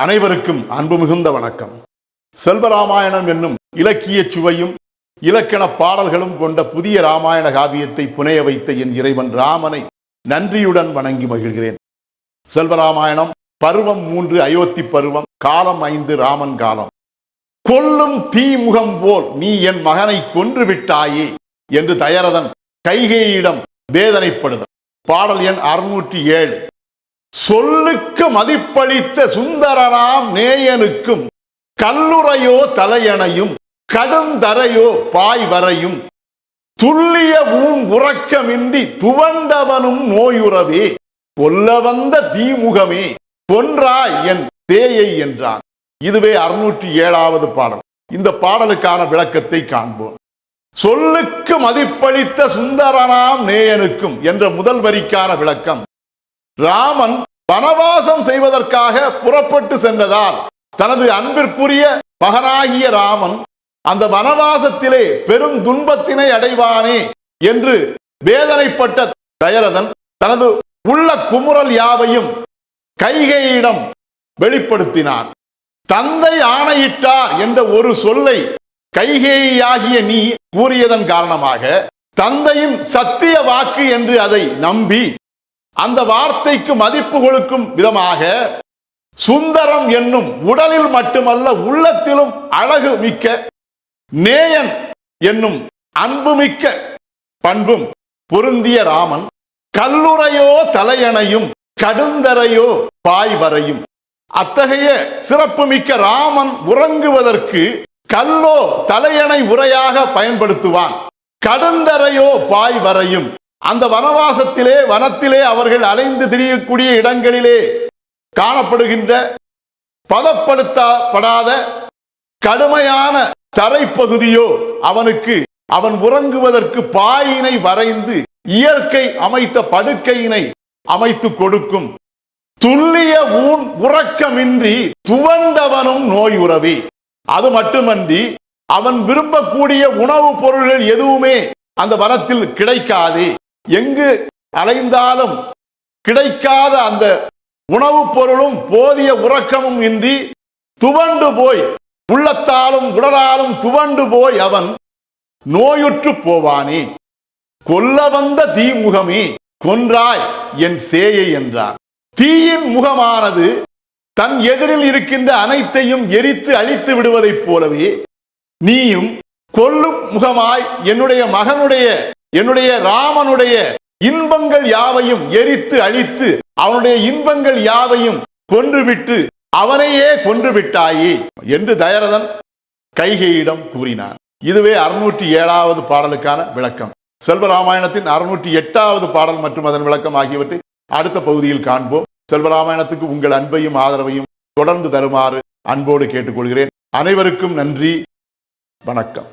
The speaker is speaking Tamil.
அனைவருக்கும் அன்பு மிகுந்த வணக்கம். செல்வராமாயணம் என்னும் இலக்கிய சுவையும் இலக்கண பாடல்களும் கொண்ட புதிய ராமாயண காவியத்தை புனைய வைத்த என் இறைவன் ராமனை நன்றியுடன் வணங்கி மகிழ்கிறேன். செல்வராமாயணம் பருவம் மூன்று அயோத்தி பருவம் காலம் ஐந்து ராமன் காலம். கொல்லும் தீமுகம் போல் நீ என் மகனை கொன்று விட்டாயே என்று தயரதன் கைகேயிடம் வேதனைப்படுதல். பாடல் எண் அறுநூற்றி ஏழு. சொல்லுக்கு மதிப்பளித்த சுந்தரனாம் நேயனுக்கும் கல்லுரையோ தலையணையும் கடுந்தரையோ பாய் வரையும் துல்லிய ஊன் உறக்கமின்றி துவண்டவனும் நோயுறவே கொல்ல வந்த தீமுகமே கொன்றாய் என் தேயை என்றான். இதுவே அறுநூற்றி ஏழாவது பாடல். இந்த பாடலுக்கான விளக்கத்தை காண்போம். சொல்லுக்கு மதிப்பளித்த சுந்தரனாம் நேயனுக்கும் என்ற முதல் வரிக்கான விளக்கம் ராமன் வனவாசம் செய்வதற்காக புறப்பட்டு சென்றதால் தனது அன்பிற்குரிய மகனாகிய ராமன் அந்த வனவாசத்திலே பெரும் துன்பத்தினை அடைவானே என்று வேதனைப்பட்ட தயரதன் தனது உள்ள குமுறல் யாவையும் கைகையிடம் வெளிப்படுத்தினான். தந்தை ஆணையிட்டார் என்ற ஒரு சொல்லை கைகேயாகிய நீ கூறியதன் காரணமாக தந்தையின் சத்திய வாக்கு என்று அதை நம்பி அந்த வார்த்தைக்கு மதிப்பு கொடுக்கும் விதமாக சுந்தரம் என்னும் உடலில் மட்டுமல்ல உள்ளத்திலும் அழகு மிக்க நேயன் என்னும் அன்புமிக்க பண்பும் பொருந்திய ராமன் கல்லுரையோ தலையணையும் கடுந்தரையோ பாய் வரையும் அத்தகைய சிறப்புமிக்க ராமன் உறங்குவதற்கு கல்லோ தலையணை உரையாக பயன்படுத்துவான். கடுந்தரையோ பாய் வரையும் அந்த வனவாசத்திலே வனத்திலே அவர்கள் அலைந்து திரியக்கூடிய இடங்களிலே காணப்படுகின்ற பதப்படுத்தப்படாத கடுமையான தரைப்பகுதியோ அவனுக்கு அவன் உறங்குவதற்கு பாயினை வரைந்து இயற்கை அமைத்த படுக்கையினை அமைத்து கொடுக்கும். துல்லிய ஊன் உறக்கமின்றி துவண்டவனும் நோய் உறவி. அது மட்டுமன்றி அவன் விரும்பக்கூடிய உணவுப் பொருள்கள் எதுவுமே அந்த வனத்தில் கிடைக்காது. எங்கு அலைந்தாலும் கிடைக்காத அந்த உணவுப் பொருளும் போதிய உறக்கமும் இன்றி துவண்டு போய் உள்ளத்தாலும் உடலாலும் துவண்டு போய் அவன் நோயுற்று போவானே. கொல்ல வந்த தீமுகமே கொன்றாய் என் சேயை என்றார் தீயின் முகமானது தன் எதிரில் இருக்கின்ற அனைத்தையும் எரித்து அழித்து விடுவதைப் போலவே நீயும் கொல்லும் முகமாய் என்னுடைய மகனுடைய என்னுடைய ராமனுடைய இன்பங்கள் யாவையும் எரித்து அழித்து அவனுடைய இன்பங்கள் யாவையும் கொன்றுவிட்டு அவனையே கொன்று விட்டாயே என்று தயரதன் கைகையிடம் கூறினான். இதுவே அறுநூற்றி ஏழாவது பாடலுக்கான விளக்கம். செல்வராமாயணத்தின் அறுநூற்றி எட்டாவது பாடல் மற்றும் அதன் விளக்கம் ஆகியவற்றை அடுத்த பகுதியில் காண்போம். செல்வராமாயணத்துக்கு உங்கள் அன்பையும் ஆதரவையும் தொடர்ந்து தருமாறு அன்போடு கேட்டுக்கொள்கிறேன். அனைவருக்கும் நன்றி. வணக்கம்.